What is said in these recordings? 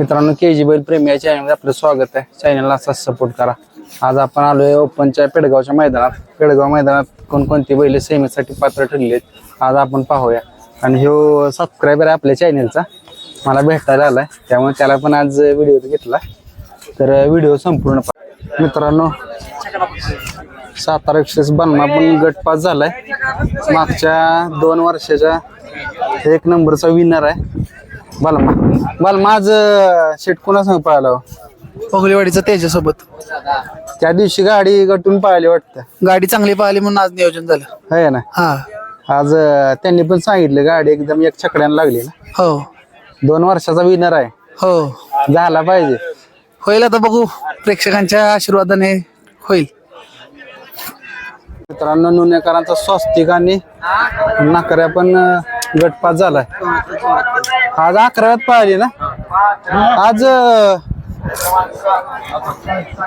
मित्रांनो के जी बैल प्रेमी या चॅनलमध्ये आपलं स्वागत आहे. चॅनलला असाच सपोर्ट करा. आज आपण आलोय ओपनच्या पेडगावच्या मैदानात. पेडगाव मैदानात कोणकोणती बैल सेमीसाठी पात्र ठरली आहेत आज आपण पाहूया. आणि ह्यो सबस्क्रायबर आहे आपल्या चॅनलचा मला भेटायला आलाय त्यामुळे त्याला पण आज व्हिडिओ घेतला. तर व्हिडिओ संपूर्ण मित्रांनो सातारा एक्सप्रेस बनमा पण गटपास झालाय. मागच्या दोन वर्षाच्या एक नंबरचा विनर आहे. बालमा बालमा आज शेट कोणा सांग पाहायला हो? पगलेवाडीचा तेजासोबत. त्या दिवशी गाडी गटून पाहिली वाटतं. गाडी चांगली पाहिली म्हणून आज नियोजन झालं. है ना? हा. आज अं, त्यांनी पण सांगितलं गाडी एकदम एक छकड्यानं लागली ना. हो. दोन वर्षाचा विनर आहे. हो. झाला पाहिजे. होईल आता बघू. प्रेक्षकांच्या आशीर्वादाने होईल. मित्रांनो नुनेकरांचा स्वस्तिक आणि नाकऱ्या पण अं, गटपात झालाय. आज अकराव्यात पाहिली ना? आज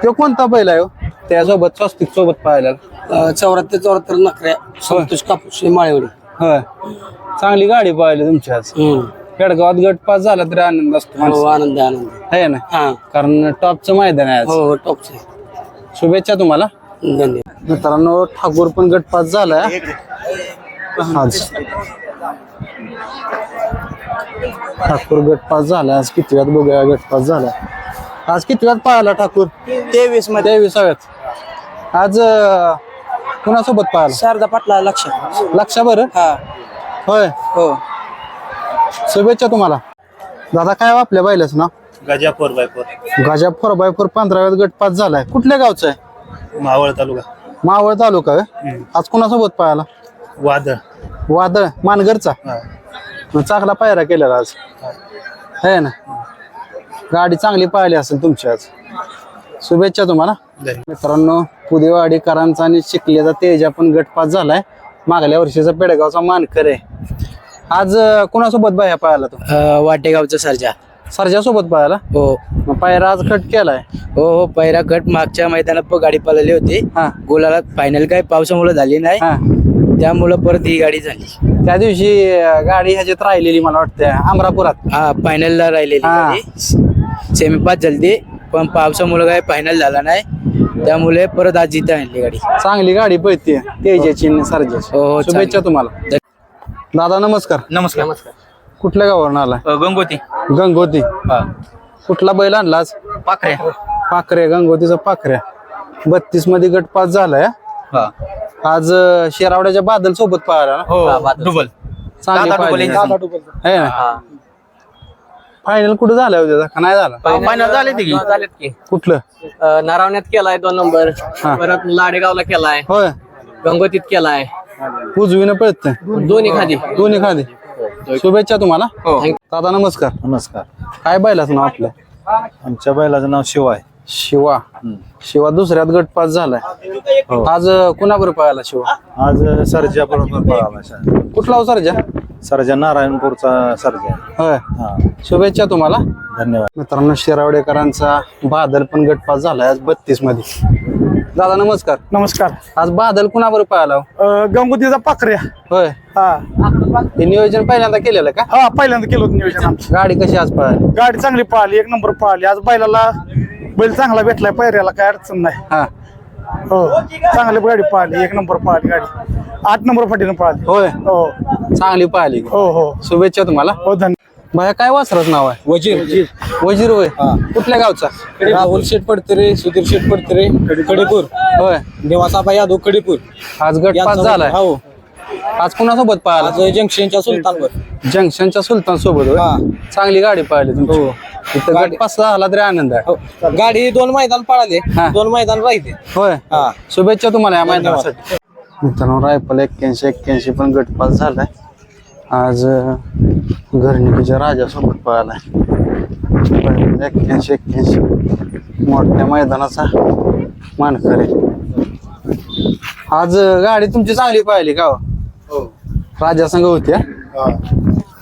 तो कोणता पहिला आहे हो? त्यासोबत स्वस्तिक सोबत पाहिला चौऱ्याहत्तर चौऱ्याहत्तर नकऱ्या संतोष कापूस माळेवाडी. होय. चांगली गाडी पाहिली तुमची आज. पेडगावात गट पास झाला तरी आनंद असतो हो. आनंद आहे, आनंद आहे. है ना? हा. कारण टॉपचं मैदान आहे आज. हो हो टॉपच शुभेच्छा तुम्हाला. धन्यवाद. मित्रांनो ठाकूर पण गट पास झालाय आज. ठाकूर गट पास झाला. आज किती वेळात बघूया गट पास झाला. आज किती वेळात पाहिला ठाकूर? तेवीसमध्ये. तेविसाव्यात आज अं, कुणासोबत पाहिला शारदा पाटला लक्ष. लक्षा बरं? हा. होय. हो. शुभेच्छा तुम्हाला. दादा काय आपल्या बैलाच ना गजा फोर बाय फोर. गाजा फोर बाय फोर पंधराव्यात गट पास झालाय. कुठल्या गावचं आहे? मावळ तालुका. मावळ तालुका? आज कुणासोबत पाहायला वादळ. वादळ. मानगरचा? चांगला पायरा केलेला आज. है ना? गाडी चांगली पाहिली असेल तुमची आज. शुभेच्छा तुम्हाला. मित्रांनो पुदेवाडीकरांचा आणि शिकल्याचा तेजा पण गटपास झालाय. मागल्या वर्षीचा पेडगावचा मानकर आहे. आज अं, कुणासोबत बाया पाहायला तो? वाटेगावचा सर्जा. सरजा सोबत पाहायला? हो. मग पायरा आज कट केलाय. हो हो पहिला गट मागच्या मैदानात पण गाडी पळाली होती. हा. गोलाला फायनल काय पावसामुळे झाली नाही. हा. त्यामुळं परत ही गाडी झाली. त्या दिवशी गाडी ह्याच्यात राहिलेली मला वाटतं अमरापुरात. हा फायनलला राहिलेली हा. गाडी. सेमी पास झाली पण पावसामुळे काय फायनल झाला नाही. त्यामुळे परत आज जिथे आणली गाडी. चांगली गाडी पळते तेजाची हो, हो, शुभेच्छा तुम्हाला. दादा नमस्कार. नमस्कार. नमस्कार. कुठल्या गावावरून आलाय? गंगोती. गंगोती. कुठला बैल आणलाच पाखरे पाखरे गंगोतीचा पाखऱ्या. बत्तीसमध्ये गट पास झालाय. हा? आज अं, शेरावड्याच्या बादल सोबत पाहिला ना? हो डुबल. चांगली दादा है ना? फायनल कुठं झालं होतं का नाही झाला. फायनल झाले ते की? झालेत की. कुठलं? नारावण्यात केलाय दोन नंबर. परत लाडेगावला केलाय. होय. गंगोतीत केलाय. उजवीनं पळत दोन्ही खाली. दोन्ही खाली. शुभेच्छा तुम्हाला. हो. दादा नमस्कार. नमस्कार. काय बैलाचं नाव आपलं? आमच्या बैलाचं नाव शिव आहे शिवा. शिवा दुसऱ्यात गट पास झालाय. आज अं, कुणाबरोबर पाहायला शिवा? आज सर्जा बरोबर पळाला सर कुठला हो सरजा? सर्जा नारायणपूरचा सर्जा. होय. हा. शुभेच्छा तुम्हाला. धन्यवाद. मित्रांनो शिरावडेकरांचा बादल पण गटपास झालाय आज बत्तीसमध्ये दादा नमस्कार. नमस्कार. आज बादल कुणाबरोबर पाहिला हो? गंगोतीचा पाखऱ्या. होय. हा. हे नियोजन पहिल्यांदा केलेलं का? हा पहिल्यांदा केलं होतं नियोजन आमचं. गाडी कशी आज पाहायला गाडी चांगली पाहिली एक नंबर पाहिली आज बैलाला बैल चांगला भेटलाय पायऱ्याला काय अडचण नाही. हा. हो चांगली गाडी पाहिली एक नंबर पाहिली गाडी. आठ नंबर फाटीनं पाहिली. होय. हो. चांगली पाहिली. हो हो. शुभेच्छा तुम्हाला. हो धन्यवाद बाया काय वासराच नाव आहे? वजीर. वजीर. होय. कुठल्या गावचा? राहुल शेठ पडतरे सुधीर शेठ पडतरे कडेपूर होय. देवासाबा यादव कडेपूर आज गटपास झालाय. हो. आज कुणासोबत पाहिला? आज जंक्शनच्या सुलतानवर. जंक्शनच्या सुलतान सोबत होय? हा. चांगली गाडी पाहिली तुमची. इथं गटपास झाला तरी आनंद आहे. हो. गाडी दोन मैदान पळाले. हा. दोन मैदान राहिले. होय. हा. शुभेच्छा तुम्हाला या मैदानासाठी. मित्रांनो रायफल एक्क्याऐंशी एक्क्याऐंशी पण गटपास झालाय. आज अं, घरणिकीच्या राजासोबत पळालाय. एक्क्याऐंशी एक्क्याऐंशी. मोठ्या मैदानाचा मानकर. आहे आज अं, गाडी तुमची चांगली पाहिली का हो? राजा संघ होती हा?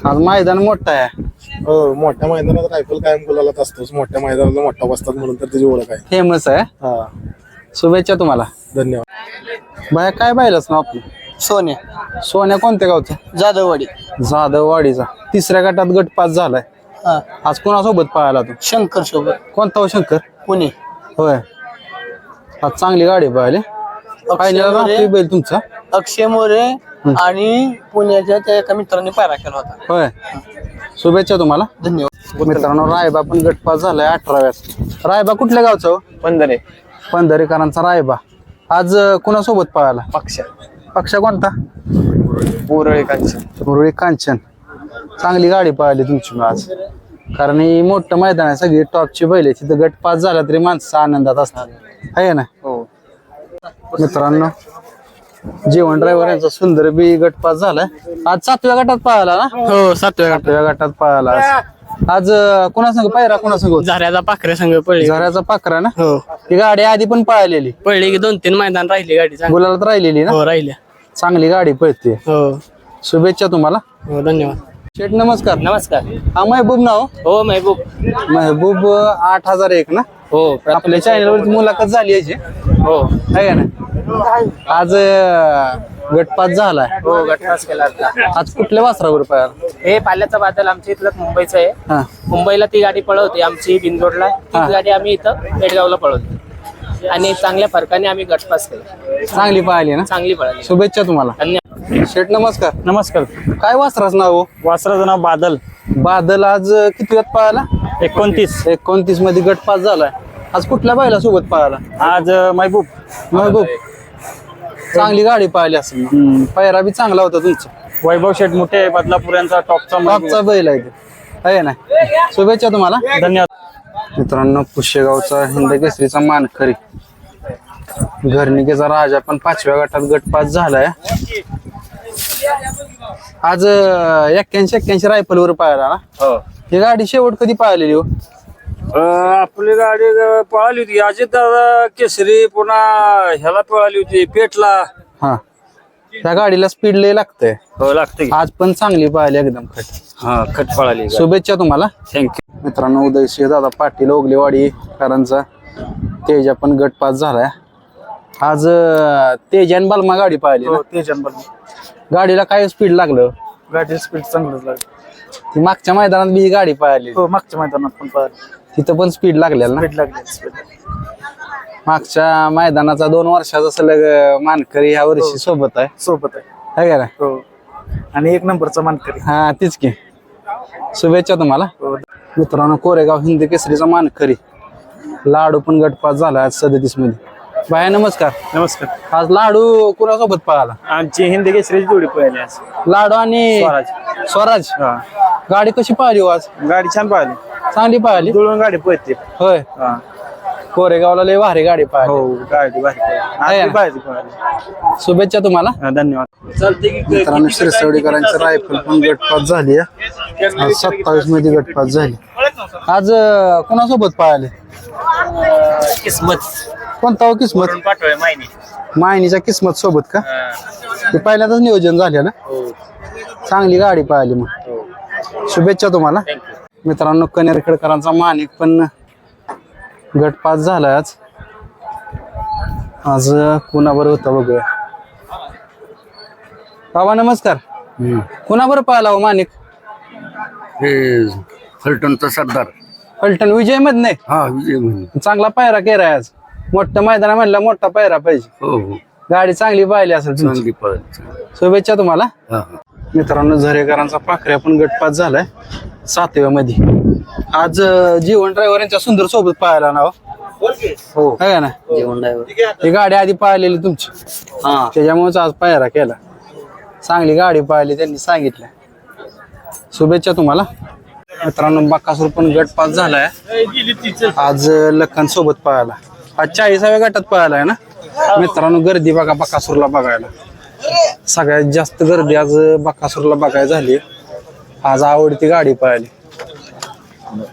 आज मैदान मोठं आहे. हो मोठ्या मैदानात रायफल कायम गुलालात असतोच. मोठ्या मैदानाला मोठा बसतात म्हणून तर त्याची ओळख आहे. फेमस आहे. हा. शुभेच्छा तुम्हाला. धन्यवाद. बाया काय पाहिलंच ना आपलं? सोन्या. सोन्या कोणत्या गावचं? जाधववाडी. जाधववाडीचा. तिसऱ्या गटात गट पास झालाय. आज कोणासोबत पळाला तू? शंकर सोबत कोणता हो शंकर? पुणे. होय. आज चांगली गाडी बैल तुमचा? अक्षय मोरे आणि पुण्याच्या त्या एका मित्रांनी पायरा केला होता. होय. शुभेच्छा तुम्हाला. धन्यवाद. मित्रांनो रायबा पण गटपास झालाय अठराव्यात. रायबा कुठल्या गावचा हो? पंधरे. पंधरेकरांचा रायबा. आज कोणासोबत पळाला? पक्ष पक्ष कोणता? बोरळे कांची मुरळी कांचन. चांगली गाडी पळाली तुमची आज. कारण ही मोठं मैदान आहे सगळी टॉपची बैल आहे तिथं गट पास झाला तरी माणसं आनंदात असतात. आहे ना? हो. मित्रांनो जीवन ड्रायव्हर यांचा सुंदर बी गट पास झालाय. आज सातव्या गटात पळाला ना? हो सातव्या सातव्या गटात पळाला. आज. आज अं, कोणासंग पायरा कोणासंग होता? झाऱ्याचा पाखरे संघ पडली झऱ्याचा पाखरा ना? हो. ही गाडी आधी पण पळालेली. पडली की दोन तीन मैदान राहिली गाडी चांगली. गुलालात राहिलेली ना? हो राहिल्या. चांगली गाडी पळते. हो. शुभेच्छा तुम्हाला. हो धन्यवाद. शेठ नमस्कार. नमस्कार. हा महबूब नाव? हो महबूब. महबूब आठ हजार एक ना? हो आपल्या चॅनल वरती मुलाखत झाली याची. हो. आहे का ना आज अं, गटपात झालाय. हो गटपास केला आता. आज कुठल्या वासरावर पायाला हे पाल्याचा बादल आमच्या इथलं मुंबईचं आहे. हा. मुंबईला ती गाडी पळवते आमची बिनरोडला. हा. ती गाडी आम्ही इथं पेडगावला पळवतो आणि चांगल्या फरकाने आम्ही गटपास केला. चांगली पाहिली ना? चांगली पळाली. शुभेच्छा तुम्हाला. धन्यवाद. शेठ नमस्कार. नमस्कार. काय वासराच नाव? हो? वासराचं नाव बादल. बादल आज अं, किती वेळात पळाला? एकोणतीस. एकोणतीसमध्ये गटपास झालाय. आज कुठल्या बायला सोबत पळाला? आज महबूब. महबूब. चांगली गाडी पाहिली असेल ना. पायरा बी चांगला होता तुमचा. वैभव शेठ मोठे बदलापूर यांचा टॉपचा टॉपचा बैल आहे तो. आहे ना? शुभेच्छा तुम्हाला. धन्यवाद. मित्रांनो पुष्यगावचा हिंद केसरीचा मानकरी. घरनिकेचा राजा पण पाचव्या गटात गटपास झालाय. आज एक्क्याऐंशी एक्क्याऐंशी रायफल वर पाहायला ना? ही. गाडी शेवट कधी पाहिलेली हो? आपली गाडी अं, पळाली होती. अजित दादा केसरी पुन्हा ह्याला पळाली होती पेटला हा. त्या गाडीला स्पीड लय लागतंय. हो लागते आज पण चांगली पाहिली एकदम खट. हा खट पळाली. शुभेच्छा तुम्हाला. थँक्यू मित्रांनो उदयसिंह दादा पाटील ओगलेवाडी करांचा. तेजा पण गटपास झालाय. आज अं, तेजा आणि बलमा गाडी पाहिली ना? ते जनबल गाडीला काय स्पीड लागलं? गाडी स्पीड चांगलंच लागली. ती मागच्या मैदानात बी ही गाडी पाहिली हो मागच्या मैदानात पण पाहिलं तिथं पण स्पीड लागलेलं ना? स्पीड लागली स्पीड मागच्या मैदानाचा दोन वर्षाचा सलग अं, मानकरी ह्या वर्षी सोबत आहे. सोबत आहे. है का ना हो. आणि एक नंबरचा मानकरी. हा तीच की. शुभेच्छा तुम्हाला. हो. मित्रांनो कोरेगाव हिंद केसरीचा मानकरी. लाडू पण गटपास झाला आज सदतीसमध्ये बाय नमस्कार. नमस्कार. आज लाडू कुणासोबत पळाला? आमची हिंदी केसरीची जोडी पळाली आज. लाडू आणि स्वराज. स्वराज. गाडी कशी पाहिली हो आज? गाडी छान पळाली. चांगली पाहिली जुळून गाडी पळते. होय. हा. कोरेगावला लय भारी गाडी पाहिली हो गाडी भारी पळाली. आहे आज ना? बी पाहिजे पळाली. शुभेच्छा तुम्हाला. हा, धन्यवाद. मित्रांनो शिरसवडीकरांची रायफल पण गटपास झाली आहे. आज सत्तावीसमध्ये गटपास झाली. आज अं, कोणासोबत पळाले? किस्मत. कोणता हो किस्मत पाठवूया माहिती मायनीच्या किस्मत सोबत का? ते पहिल्यांदाच नियोजन झालं ना? चांगली गाडी पाहिली मग. शुभेच्छा तुम्हाला. मित्रांनो कनेरखेडकरांचा मानिक पण गटपास झाला आज. आज कुणाबर होता बघूया. बाबा नमस्कार. कुणाबर पाहिला हो मानिक? हे फलटणचा सरदार. फलटण विजयमध्ये हा विजय म्हणे चांगला पायरा केलाय आज. मोठं मैदान म्हणलं मोठा पायरा पाहिजे. हो हो. गाडी चांगली पाहिली असेल तुमची. चांगली पळत शुभेच्छा तुम्हाला. हा हा. मित्रांनो झरेकरांचा पाखऱ्या पण गटपास झालाय. सातव्या मध्ये आज अं, जीवन ड्रायव्हर यांच्या सुंदर सोबत पाहायला ना हो. है का ना ही गाडी आधी पाहिलेली तुमची. हा. त्याच्यामुळेच आज पायरा केला. चांगली गाडी पाहिली त्यांनी सांगितलं. शुभेच्छा तुम्हाला. मित्रांनो बक्कासूर पण गटपास झालाय. आज अं, लखन सोबत पाहायला. आज चाळीसाव्या गटात पाहायला आहे ना? मित्रांनो गर्दी बघा बकासूरला बघायला. सगळ्यात जास्त गर्दी आज बकासूरला बघायला झाली आज आवडती गाडी पळाली.